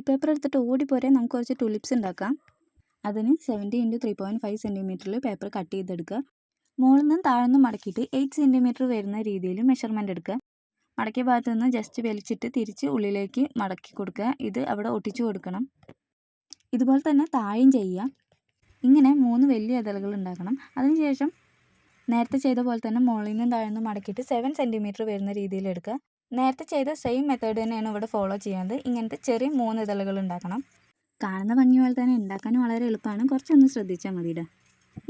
Paper എടുത്തിട്ട് ഓടിപ്പോരെ നമുക്ക് കുറച്ച് ടുലിപ്സ് ഉണ്ടാക്കാം. അതിന് seventy into three point five സെന്റിമീറ്ററിൽ paper cut ചെയ്തെടുക്കുക. മുകളിൽ നിന്നും താഴെ നിന്നും മടക്കിയിട്ട് എയ്റ്റ് സെന്റിമീറ്റർ വരുന്ന രീതിയിൽ മെഷർമെന്റ് എടുക്കുക. മടക്കിയ ഭാഗത്ത് നിന്ന് ജസ്റ്റ് വലിച്ചിട്ട് തിരിച്ച് ഉള്ളിലേക്ക് മടക്കി കൊടുക്കുക. ഇത് അവിടെ ഒട്ടിച്ചു കൊടുക്കണം. ഇതുപോലെ തന്നെ താഴെയും ചെയ്യുക. ഇങ്ങനെ മൂന്ന് വലിയ ഇതളുകൾ ഉണ്ടാക്കണം. അതിനുശേഷം നേരത്തെ ചെയ്ത പോലെ തന്നെ മുകളിൽ നിന്നും താഴെ നിന്നും മടക്കിയിട്ട് സെവൻ സെന്റിമീറ്റർ വരുന്ന രീതിയിൽ എടുക്കുക. നേരത്തെ ചെയ്ത സെയിം മെത്തേഡ് തന്നെയാണ് ഇവിടെ ഫോളോ ചെയ്യുന്നത്. ഇങ്ങനത്തെ ചെറിയ മൂന്ന് ഇതളുകൾ ഉണ്ടാക്കണം. കാണുന്ന ഭംഗി പോലെ തന്നെ ഉണ്ടാക്കാൻ വളരെ എളുപ്പമാണ്. കുറച്ചൊന്ന് ശ്രദ്ധിച്ചാൽ മതിയുടെ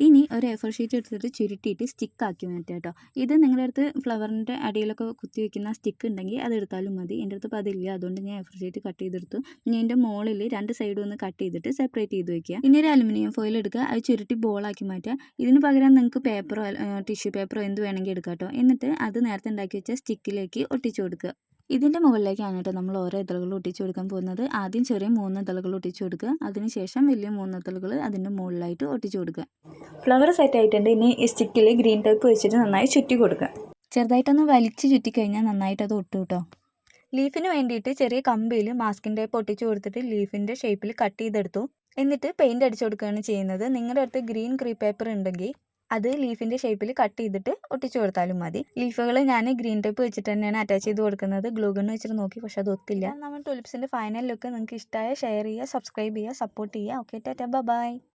ഇനി ഒരു എഫർ ഫോർ ഷീറ്റ് എടുത്തിട്ട് ചുരുട്ടിയിട്ട് സ്റ്റിക്കാക്കി മാറ്റുക കേട്ടോ ഇത് നിങ്ങളുടെ അടുത്ത് ഫ്ലവറിന്റെ അടിയിലൊക്കെ കുത്തി വെക്കുന്ന സ്റ്റിക്ക് ഉണ്ടെങ്കിൽ അത് എടുത്താലും മതി. എന്റെ അടുത്ത് അതില്ല. അതുകൊണ്ട് ഞാൻ എഫർ ഫോർ ഷീറ്റ് കട്ട് ചെയ്തെടുത്തു. ഇനി എന്റെ മുകളിൽ രണ്ട് സൈഡും ഒന്ന് കട്ട് ചെയ്തിട്ട് സെപ്പറേറ്റ് ചെയ്ത് വെക്കുക. ഇനി ഒരു അലുമിനിയം ഫോയിൽ എടുക്കുക. അത് ചുരുട്ടി ബോളാക്കി മാറ്റുക. ഇതിന് പകരം നിങ്ങൾക്ക് പേപ്പറോ ടിഷ്യൂ പേപ്പറോ എന്ത് വേണമെങ്കിൽ എടുക്കാം കേട്ടോ എന്നിട്ട് അത് നേരത്തെ ഉണ്ടാക്കി വെച്ച സ്റ്റിക്കിലേക്ക് ഒട്ടിച്ചു കൊടുക്കുക. ഇതിന്റെ മുകളിലേക്കാണ് കേട്ടോ നമ്മൾ ഓരോ ഇതളുകൾ ഒട്ടിച്ചു കൊടുക്കാൻ പോകുന്നത്. ആദ്യം ചെറിയ മൂന്ന് ഇതളുകൾ ഒട്ടിച്ചു കൊടുക്കുക. അതിനുശേഷം വലിയ മൂന്ന് ഇതളുകൾ അതിന്റെ മുകളിലായിട്ട് ഒട്ടിച്ചു കൊടുക്കുക. ഫ്ലവർ സെറ്റ് ആയിട്ടുണ്ട്. ഇനി ഈ സ്റ്റിക്കിൽ ഗ്രീൻ ടൈപ്പ് വെച്ചിട്ട് നന്നായി ചുറ്റി കൊടുക്കുക. ചെറുതായിട്ടൊന്ന് വലിച്ചു ചുറ്റി കഴിഞ്ഞാൽ നന്നായിട്ട് അത് ഒട്ടു കേട്ടോ. ലീഫിന് വേണ്ടിയിട്ട് ചെറിയ കമ്പിയിൽ മാസ്കിൻ ടൈപ്പ് ഒട്ടിച്ചു കൊടുത്തിട്ട് ലീഫിന്റെ ഷേപ്പിൽ കട്ട് ചെയ്തെടുത്തു. എന്നിട്ട് പെയിന്റ് അടിച്ചു കൊടുക്കുകയാണ് ചെയ്യുന്നത്. നിങ്ങളുടെ അടുത്ത് ഗ്രീൻ ക്രീ പേപ്പർ ഉണ്ടെങ്കിൽ അത് ലീഫിന്റെ ഷേപ്പിൽ കട്ട് ചെയ്തിട്ട് ഒട്ടിച്ചു കൊടുത്താലും മതി. ലീഫുകൾ ഞാൻ ഗ്രീൻ ടേപ്പ് വെച്ചിട്ട് തന്നെയാണ് അറ്റാച്ച് ചെയ്ത് കൊടുക്കുന്നത്. ഗ്ലൂഗൺ വെച്ചിട്ട് നോക്കി പക്ഷെ അത് ഒത്തില്ല. നമ്മൾ ടുലിപ്സിന്റെ ഫൈനൽ ലുക്ക് നിങ്ങൾക്ക് ഇഷ്ടമായ ഷെയർ ചെയ്യുക സബ്സ്ക്രൈബ് ചെയ്യുക സപ്പോർട്ട് ചെയ്യുക. Okay Tata by